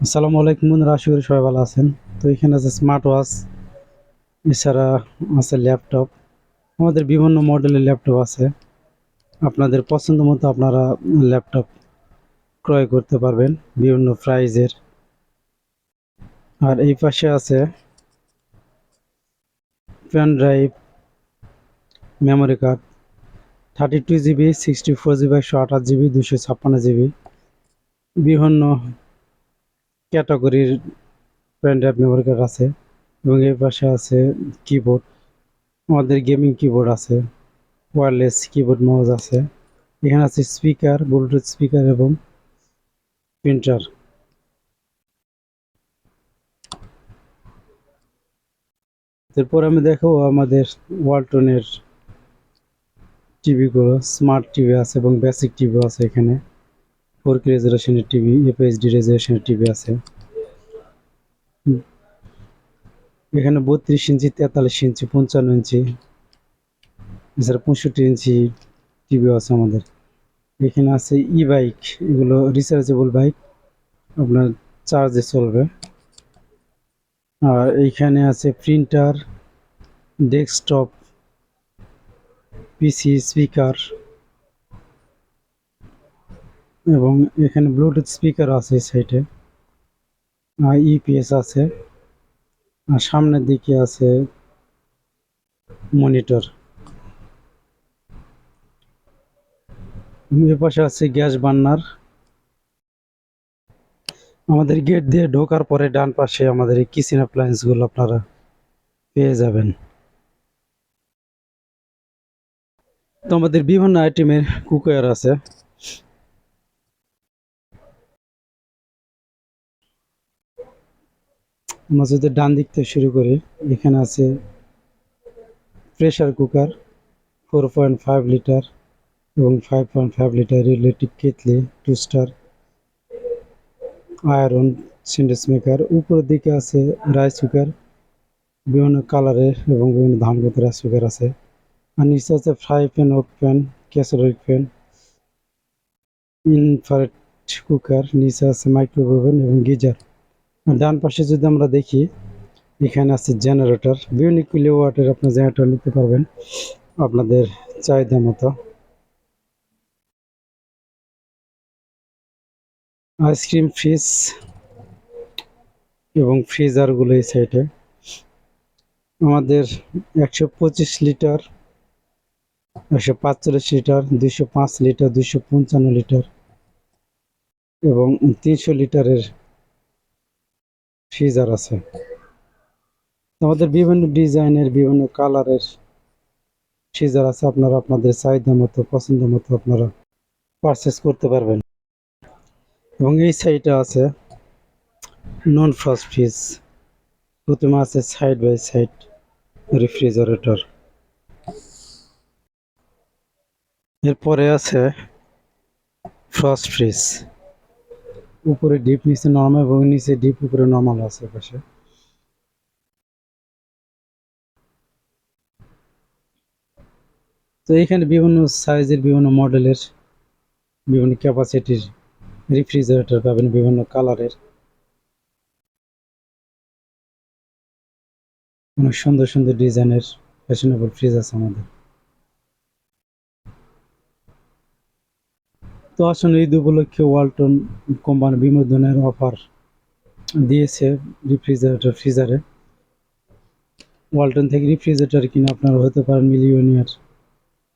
আসসালামু আলাইকুম বন্ধুরা, আশা করি সবাই ভালো আছেন। তো এখানে আছে স্মার্ট ওয়াচ এছাড়া আছে ল্যাপটপ আমাদের বিভিন্ন মডেলের ল্যাপটপ আছে। আপনাদের পছন্দ মতো আপনারা ল্যাপটপ ক্রয় করতে পারবেন বিভিন্ন প্রাইজের আর এই পাশে আছে pen drive memory card thirty two GB sixty four GB একশো আঠাশ জিবি দুশো ছাপ্পান্ন জিবি বিভিন্ন ক্যাটাগরির পেন ড্রাইভ মেমোরি কার্ড আছে এবং এর পাশে আছে কিবোর্ড আমাদের গেমিং কিবোর্ড আছে ওয়্যারলেস কিবোর্ড মাউস আছে, এখানে আছে স্পিকার ব্লুটুথ স্পিকার এবং প্রিন্টার এরপর আমি দেখাবো আমাদের ওয়ালটনের টিভিগুলো স্মার্ট টিভি আছে এবং বেসিক টিভিও আছে এখানে। ফোর কে রেজুলেশনের টিভি, এফএইচডি রেজুলেশনের টিভি আছে। এখানে বত্রিশ ইঞ্চি, তেতাল্লিশ ইঞ্চি, পঞ্চান্ন ইঞ্চি, এছাড়া পঁয়ষট্টি ইঞ্চি টিভি আছে আমাদের। এখানে আছে ই বাইক এগুলো রিচার্জেবল বাইক আপনার চার্জে চলবে। আর এইখানে আছে প্রিন্টার ডেস্কটপ পিসি স্পিকার এবং এখানে ব্লুটুথ স্পিকার আছে সাইডে ইপিএস আছে, আর সামনের দিকে আছে মনিটর এর পাশে আছে গ্যাস বার্নার। আমাদের গেট দিয়ে ঢোকার পরে ডান পাশে আমাদের এই কিচেন অ্যাপ্লায়েন্সগুলো আপনারা পেয়ে যাবেন। তো আমাদের বিভিন্ন আইটেমের কুকওয়্যার আছে। যদি ডান দিক থেকে শুরু করে এখানে আছে pressure cooker four point five litre এবং ফাইভ পয়েন্ট ফাইভ লিটার রিলেটিভ কেতলি টু স্টার আয়রন সিন্ডেক্স মেকার উপরের দিকে আছে রাইস কুকার বিভিন্ন কালারের এবং বিভিন্ন ধানগত রাইস কুকার আছে। আর নিচে আছে fry pan wok pan casserole pan infrared cooker নিচে আছে মাইক্রোওয়েভ এবং গিজার। ডান পাশে যদি আমরা দেখি, এখানে আছে জেনারেটর বিভিন্ন কিলো ওয়াটের আপনার জেনারেটর নিতে পারবেন আপনাদের চাহিদা মতো। আইসক্রিম ফ্রিজ এবং ফ্রিজারগুলো এই সাইডে আমাদের একশো পঁচিশ লিটার একশো পাঁচচল্লিশ লিটার দুইশো পাঁচ লিটার দুইশো পঞ্চান্ন লিটার এবং তিনশো লিটারের ফ্রিজার আছে। আমাদের বিভিন্ন ডিজাইনের, বিভিন্ন কালারের ফ্রিজার আছে। আপনারা আপনাদের চাহিদা মতো, পছন্দ মতো আপনারা পারচেস করতে পারবেন। এবং এই সাইডে আছে নন ফ্রস্ট ফ্রিজ প্রথমে আছে সাইড বাই সাইড রেফ্রিজারেটর এরপরে আছে ফ্রস্ট ফ্রিজ উপরে ডিপ নিচে নর্মাল এবং নিচে ডিপ উপরে নর্মাল আছে পাশে। তো এখানে বিভিন্ন সাইজের বিভিন্ন মডেলের বিভিন্ন ক্যাপাসিটির রেফ্রিজারেটর পাবেন, বিভিন্ন কালারের অনেক সুন্দর সুন্দর ডিজাইনের ফ্যাশনেবল ফ্রিজ আছে আমাদের। তো আসলে ঈদ উপলক্ষে ওয়ালটন কোম্পানি বিভিন্ন ধরনের অফার দিয়েছে রেফ্রিজারেটর ফ্রিজারে। ওয়ালটন থেকে রেফ্রিজারেটর কিনে আপনারা হতে পারেন মিলিয়নিয়ার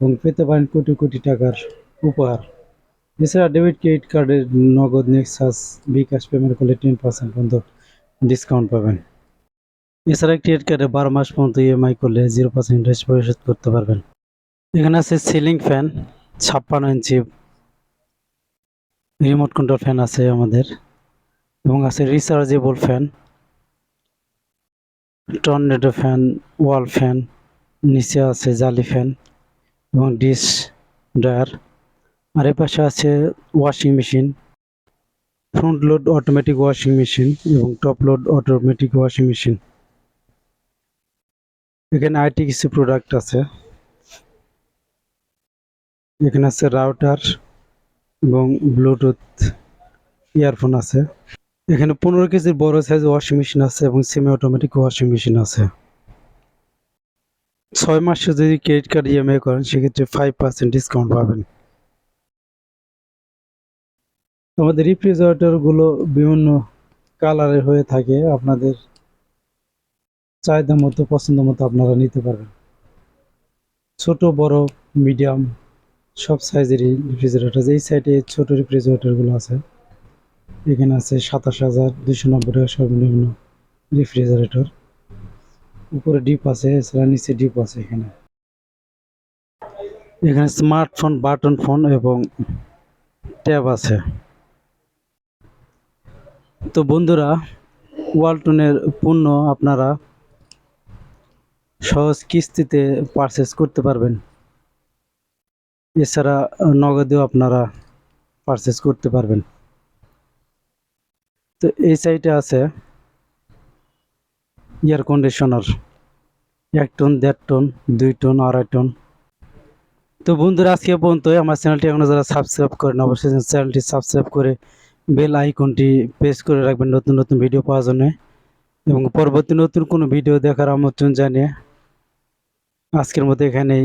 এবং পেতে পারেন কোটি কোটি টাকার উপহার। এছাড়া ডেবিট ক্রেডিট কার্ডের নগদ নেক্সাস বিকাশ পেমেন্ট করলে টেন পার্সেন্ট পর্যন্ত ডিসকাউন্ট পাবেন। এছাড়া ক্রেডিট কার্ডে বারো মাস পর্যন্ত ইএমআই করলে জিরো পার্সেন্ট ইন্টারেস্ট পরিশোধ করতে পারবেন। এখানে আছে সিলিং ফ্যান, ছাপ্পান্ন ইঞ্চি রিমোট কন্ট্রোল ফ্যান আছে আমাদের এবং আছে rechargeable fan, tornado fan, wall fan, নিচে আছে জালি ফ্যান এবং ডিশ ড্রায়ার। আর এ পাশে আছে washing machine, front load automatic washing machine এবং top load automatic washing machine. এখানে আইটি কিছু প্রোডাক্ট আছে। এখানে আছে রাউটার এবং ব্লুটুথ ইয়ারফোন আছে। এখানে পনেরো কেজির বড় সাইজ ওয়াশিং মেশিন আছে এবং সেমি অটোমেটিক ওয়াশিং মেশিন আছে। ছয় মাসে যদি ক্রেডিট কার্ড ইএমআই করেন, সেক্ষেত্রে ফাইভ পার্সেন্ট ডিসকাউন্ট পাবেন। আমাদের রিফ্রিজারেটরগুলো বিভিন্ন কালারের হয়ে থাকে। আপনাদের চাহিদা মতো, পছন্দ মতো আপনারা নিতে পারবেন। ছোট, বড় মিডিয়াম সব সাইজেরই রেফ্রিজারেটর এই সাইডে ছোট রেফ্রিজারেটরগুলো আছে। এখানে আছে সাতাশ হাজার দুশো নব্বই টাকা সর্বনিম্ন রেফ্রিজারেটর উপরে ডিপ আছে, এছাড়া নিচে ডিপ আছে এখানে। এখানে স্মার্টফোন বাটন ফোন এবং ট্যাব আছে। তো বন্ধুরা ওয়ালটনের পণ্য আপনারা সহজ কিস্তিতে পারচেস করতে পারবেন। এছাড়া নগদেও আপনারা পারচেস করতে পারবেন। তো এই সাইটে আছে এয়ার কন্ডিশনার এক টন দেড় টন দুই টন আড়াই টন তো বন্ধুরা, আজকে পর্যন্ত আমার চ্যানেলটি এখনও যারা সাবস্ক্রাইব করেন অবশ্যই চ্যানেলটি সাবস্ক্রাইব করে বেল আইকনটি প্রেস করে রাখবেন নতুন নতুন ভিডিও পাওয়ার জন্য। এবং পরবর্তী নতুন কোনো ভিডিও দেখার আমন্ত্রণ জানিয়ে আজকের মতো এখানেই